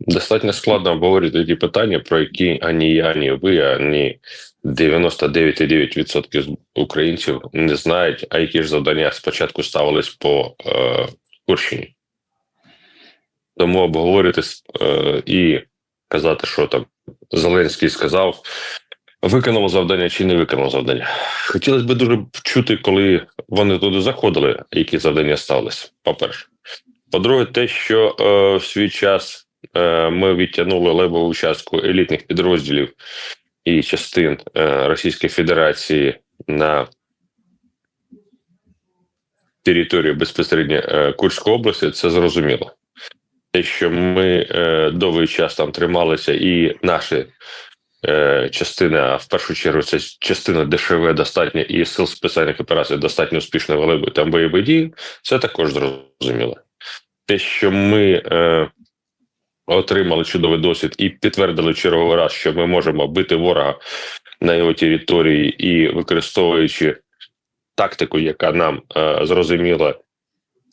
Достатньо складно обговорити ті питання, про які ані я, ані ви, ані 99,9% з українців не знають, а які ж завдання спочатку ставились по е, Курщині. Тому обговорити е, і казати, що там Зеленський сказав, виконав завдання чи не виконав завдання. Хотілося б дуже чути, коли вони туди заходили, які завдання ставилися. По-перше, по-друге, те, що е, в свій час ми відтягнули левову частку елітних підрозділів і частин е, Російської Федерації на територію безпосередньо е, Курської області, це зрозуміло. Те, що ми е, довгий час там трималися, і наші е, частини, а в першу чергу, це частина ДШВ достатньо і сил спеціальних операцій достатньо успішно вели там бойові дії, це також зрозуміло. Те, що ми е, отримали чудовий досвід і підтвердили черговий раз, що ми можемо бити ворога на його території і використовуючи тактику, яка нам е, зрозуміла,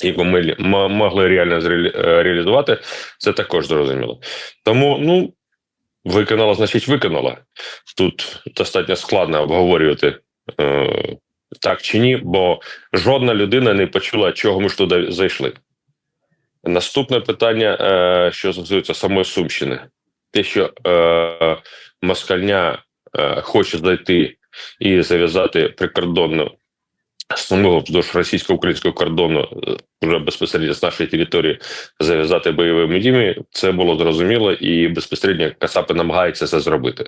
яку ми могли реально е, реалізувати, це також зрозуміло. Тому, ну, виконала, значить, виконала. Тут достатньо складно обговорювати. Е, так чи ні, бо жодна людина не почула, чого ми ж туди зайшли. Наступне питання, е, що стосується самої Сумщини, те, що е, москальня е, хоче зайти і зав'язати прикордонну смугу вздовж російсько-українського кордону вже безпосередньо з нашої території зав'язати бойовими діями, це було зрозуміло, і безпосередньо Кацапи намагаються це зробити.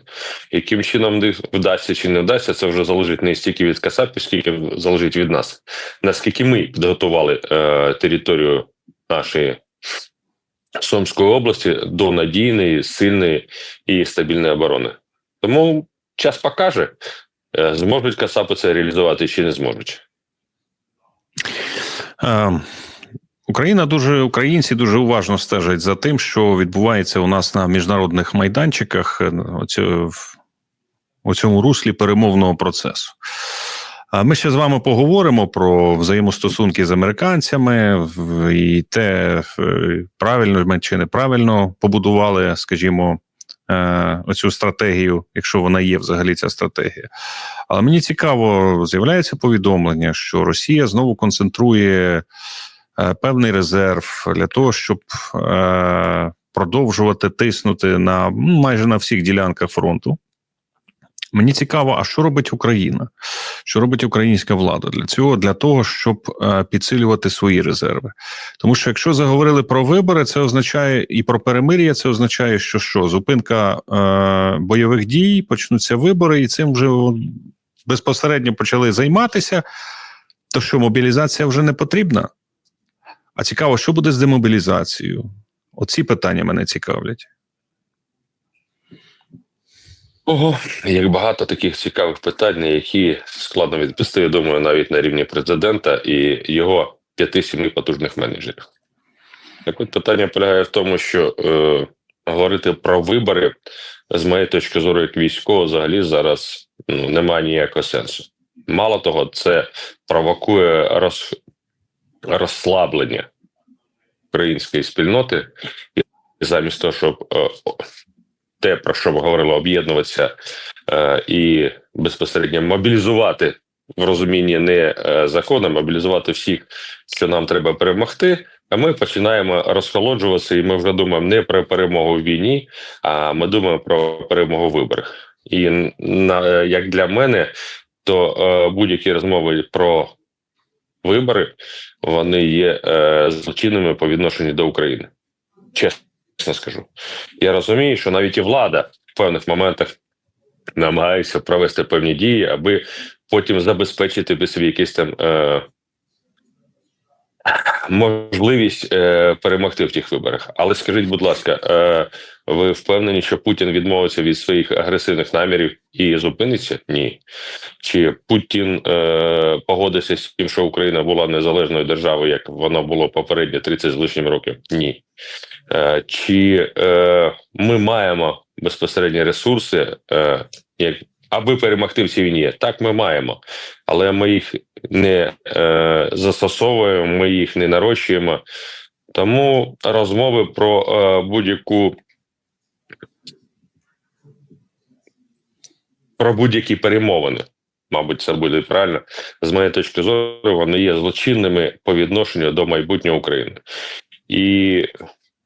Яким чином вдасться чи не вдасться, це вже залежить не стільки від Кацапів, скільки залежить від нас. Наскільки ми підготували е, територію нашої Сумської області до надійної, сильної і стабільної оборони. Тому час покаже, е, зможуть Кацапи це реалізувати чи не зможуть. Е, Україна дуже українці дуже уважно стежать за тим, що відбувається у нас на міжнародних майданчиках е, оцю, у цьому руслі перемовного процесу. Ми ще з вами поговоримо про взаємостосунки з американцями і те, е, правильно ми чи неправильно побудували, скажімо, е, оцю стратегію, якщо вона є взагалі ця стратегія. Але мені цікаво, з'являється повідомлення, що Росія знову концентрує е, певний резерв для того, щоб продовжувати тиснути на майже на всіх ділянках фронту. Мені цікаво, а що робить Україна? Що робить українська влада для цього? Для того, щоб е, підсилювати свої резерви. Тому що якщо заговорили про вибори, це означає і про перемир'я, це означає, що що зупинка е, бойових дій, почнуться вибори, і цим вже безпосередньо почали займатися. То що мобілізація вже не потрібна? А цікаво, що буде з демобілізацією? Оці питання мене цікавлять. Ого, як багато таких цікавих питань, на які складно відповісти, я думаю, навіть на рівні президента і його п'яти-сіми потужних менеджерів. Так от питання полягає в тому, що е, говорити про вибори, з моєї точки зору, як військово, взагалі зараз ну, немає ніякого сенсу. Мало того, це провокує роз, розслаблення української спільноти, і замість того, щоб е, те, про що ми говорили, об'єднуватися е, і безпосередньо мобілізувати в розумінні не е, закону, мобілізувати всіх, що нам треба перемогти. А ми починаємо розхолоджуватися, і ми вже думаємо не про перемогу в війні, а ми думаємо про перемогу в виборах. І на як для мене, то е, будь-які розмови про вибори вони є е, злочинними по відношенню до України. Чесно скажу. Я розумію, що навіть і влада в певних моментах намагається провести певні дії, аби потім забезпечити би собі якісь там е, можливість е, перемогти в тих виборах. Але скажіть, будь ласка, е, ви впевнені, що Путін відмовиться від своїх агресивних намірів і зупиниться? Ні. Чи Путін е, погодиться з тим, що Україна була незалежною державою, як воно було попередні 30 з лишнім років? Ні. Е, чи е, ми маємо безпосередні ресурси, е, як аби перемогти в цій війні? Так, ми маємо, але ми їх не е, застосовуємо, ми їх не нарощуємо. Тому розмови про е, будь-яку про будь-які перемовини, мабуть, це буде правильно. З моєї точки зору, вони є злочинними по відношенню до майбутнього України. І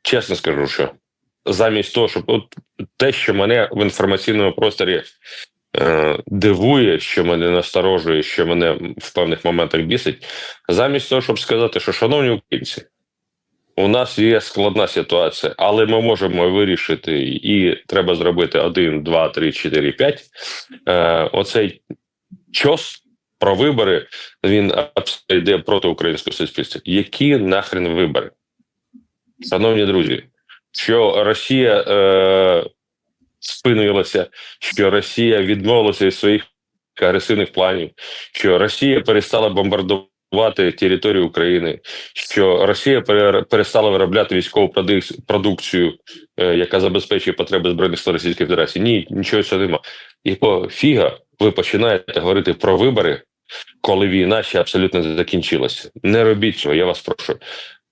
чесно скажу, що замість того, щоб от те, що мене в інформаційному просторі дивує, що мене насторожує, що мене в певних моментах бісить, замість того, щоб сказати, що шановні українці, у нас є складна ситуація, але ми можемо вирішити, і треба зробити один, два, три, чотири, п'ять. Е, оцей чос про вибори він йде проти українського суспільства. Які нахрен вибори? Шановні друзі, що Росія е, спинилася, що Росія відмовилася від своїх агресивних планів, що Росія перестала бомбардувати територію України, що Росія перестала виробляти військову продукцію, е, яка забезпечує потреби збройних сил Російської Федерації. Ні, нічого цього нема. І по фіга ви починаєте говорити про вибори, коли війна ще абсолютно закінчилася. Не робіть цього, я вас прошу.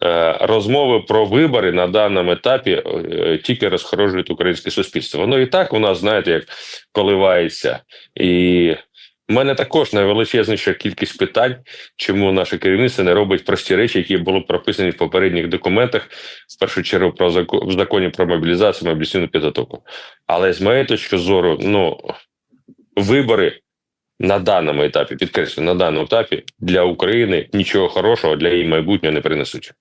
Е, Розмови про вибори на даному етапі е, тільки розхорожують українське суспільство. Воно і так у нас, знаєте, як коливається. І в мене також найвеличезніша кількість питань, чому наше керівництво не робить прості речі, які були прописані в попередніх документах, в першу чергу про закон в законі про мобілізацію, мобілізаційну підготовку. Але з моєї точки зору, ну вибори на даному етапі, підкреслю, на даному етапі для України нічого хорошого для її майбутнього не принесуть.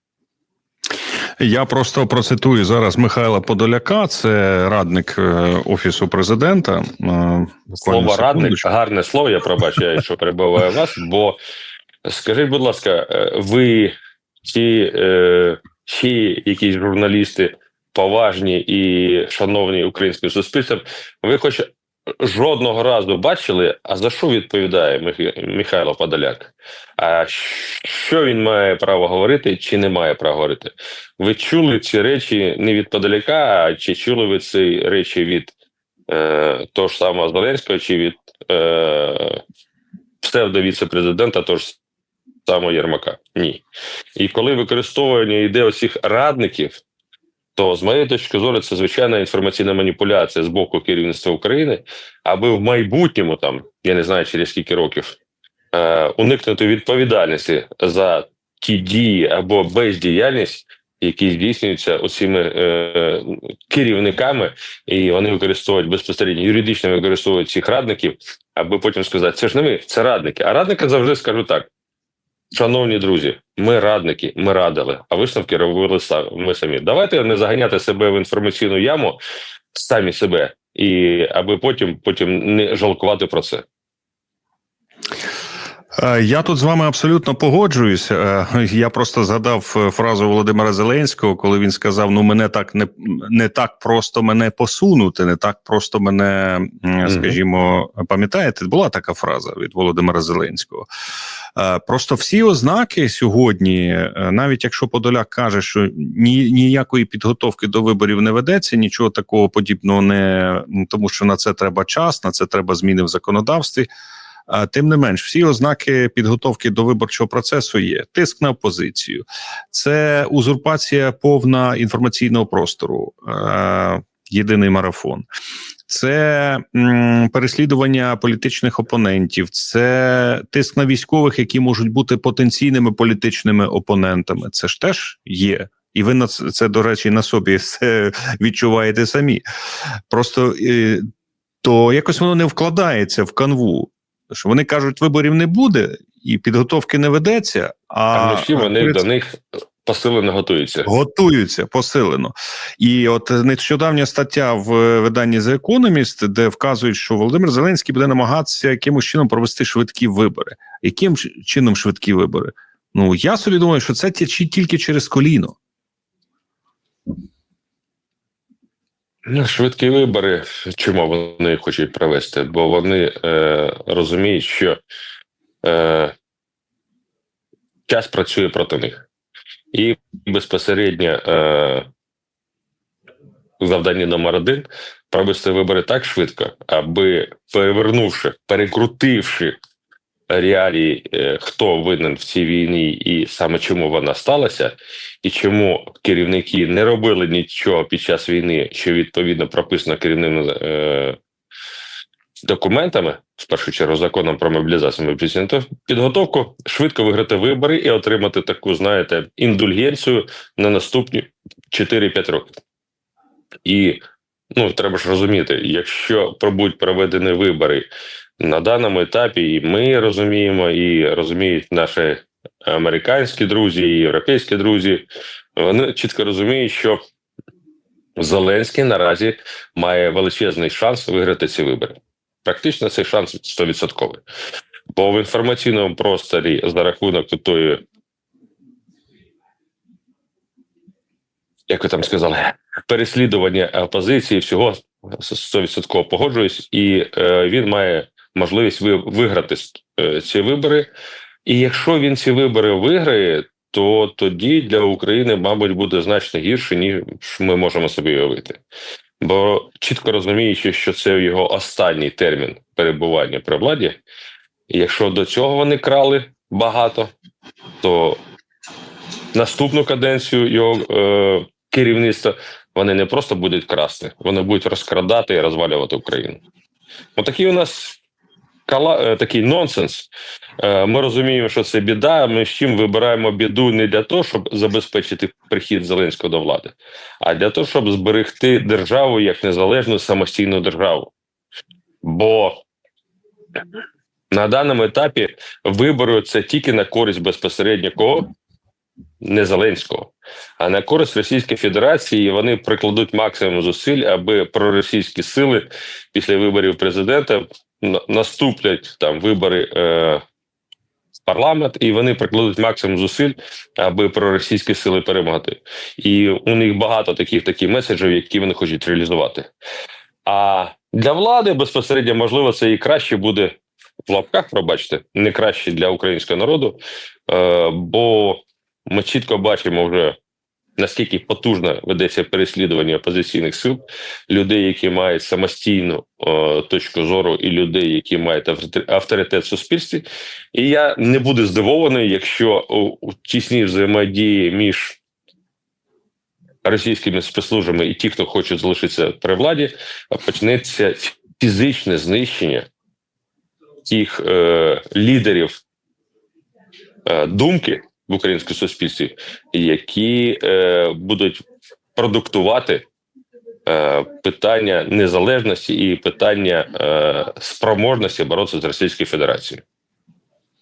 Я просто процитую зараз Михайла Подоляка, це радник е, офісу президента. Е, Слово радник гарне слово. Я пробачаю, що перебуваю вас. Бо скажіть, будь ласка, е, ви ті е, ще якісь журналісти поважні і шановні українським суспільством, ви хоч жодного разу бачили, а за що відповідає Мих- Михайло Подоляк? А що він має право говорити чи не має права говорити? Ви чули ці речі не від Подоляка, а чи чули ви ці речі від е, того ж самого Зеленського, чи від е, псевдо-віце-президента того ж самого Єрмака? Ні. І коли використовування йде оцих радників, то з моєї точки зору це звичайна інформаційна маніпуляція з боку керівництва України, аби в майбутньому, там я не знаю через скільки років, е, уникнути відповідальності за ті дії або бездіяльність, які здійснюються оцими е, керівниками, і вони використовують безпосередньо юридично використовують цих радників, аби потім сказати, це ж не ми, це радники. А радники завжди скажу так: шановні друзі, ми радники, ми радили, а висновки робили ми самі. Давайте не заганяти себе в інформаційну яму самі себе, і аби потім потім не жалкувати про це. Е, Я тут з вами абсолютно погоджуюсь. Е, Я просто згадав е, фразу Володимира Зеленського, коли він сказав: Ну, мене так не, не так просто мене посунути, не так просто мене, скажімо, пам'ятаєте, була така фраза від Володимира Зеленського. Е, Просто всі ознаки сьогодні, е, навіть якщо Подоляк каже, що ні, ніякої підготовки до виборів не ведеться, нічого такого подібного не тому, що на це треба час, на це треба зміни в законодавстві. Тим не менш, всі ознаки підготовки до виборчого процесу є: тиск на опозицію, це узурпація повна інформаційного простору, е, єдиний марафон, це м, переслідування політичних опонентів, це тиск на військових, які можуть бути потенційними політичними опонентами. Це ж теж є. І ви на це, це, до речі, на собі це відчуваєте самі. Просто е, то якось воно не вкладається в канву. Що вони кажуть, виборів не буде і підготовки не ведеться, а, А вночі вони до них посилено готуються. готуються посилено. І от нещодавня стаття в виданні The Economist, де вказують, що Володимир Зеленський буде намагатися якимось чином провести швидкі вибори. Яким чином швидкі вибори? Ну я собі думаю, що це ті- тільки через коліно. Ну, швидкі вибори, чому вони хочуть провести? Бо вони е, розуміють, що е, час працює проти них. І безпосередньо е, завдання номер один провести вибори так швидко, аби перевернувши, перекрутивши реалії, е, хто винен в цій війні і саме чому вона сталася, і чому керівники не робили нічого під час війни, що відповідно прописано керівними е, документами, в першу чергу законом про мобілізацію мобілізаційну підготовку, швидко виграти вибори і отримати таку, знаєте, індульгенцію на наступні 4-5 років. І ну, треба ж розуміти, якщо пробудуть проведені вибори на даному етапі, і ми розуміємо, і розуміють наші американські друзі, і європейські друзі, вони чітко розуміють, що Зеленський наразі має величезний шанс виграти ці вибори. Практично цей шанс 100%. Бо в інформаційному просторі за рахунок тої, як ви там сказали, переслідування опозиції, всього 100% погоджуюсь, і е, він має можливість ви, виграти е, ці вибори. І якщо він ці вибори виграє, то тоді для України, мабуть, буде значно гірше, ніж ми можемо собі уявити. Бо чітко розуміючи, що це його останній термін перебування при владі, і якщо до цього вони крали багато, то наступну каденцію його е, керівництва вони не просто будуть красти, вони будуть розкрадати і розвалювати Україну. Отакий у нас кала, е, такий нонсенс. Е, Ми розуміємо, що це біда. Ми з чим вибираємо біду не для того, щоб забезпечити прихід Зеленського до влади, а для того, щоб зберегти державу як незалежну самостійну державу. Бо на даному етапі вибори це тільки на користь безпосередньо кого? Не Зеленського, а на користь Російської Федерації вони прикладуть максимум зусиль, аби проросійські сили після виборів президента наступлять там вибори е, в парламент, і вони прикладуть максимум зусиль, аби проросійські сили перемогти. І у них багато таких таких меседжів, які вони хочуть реалізувати. А для влади безпосередньо, можливо, це і краще буде в лапках, пробачте, не краще для українського народу, е, бо ми чітко бачимо вже. Наскільки потужно ведеться переслідування опозиційних сил, людей, які мають самостійну е, точку зору, і людей, які мають авторитет- в суспільстві, і я не буду здивований, якщо у тісній взаємодії між російськими спецслужбами і ті, хто хоче залишитися при владі, почнеться фізичне знищення тих е, лідерів е, думки в українському суспільстві, які е, будуть продуктувати е, питання незалежності і питання е, спроможності боротися з Російською Федерацією.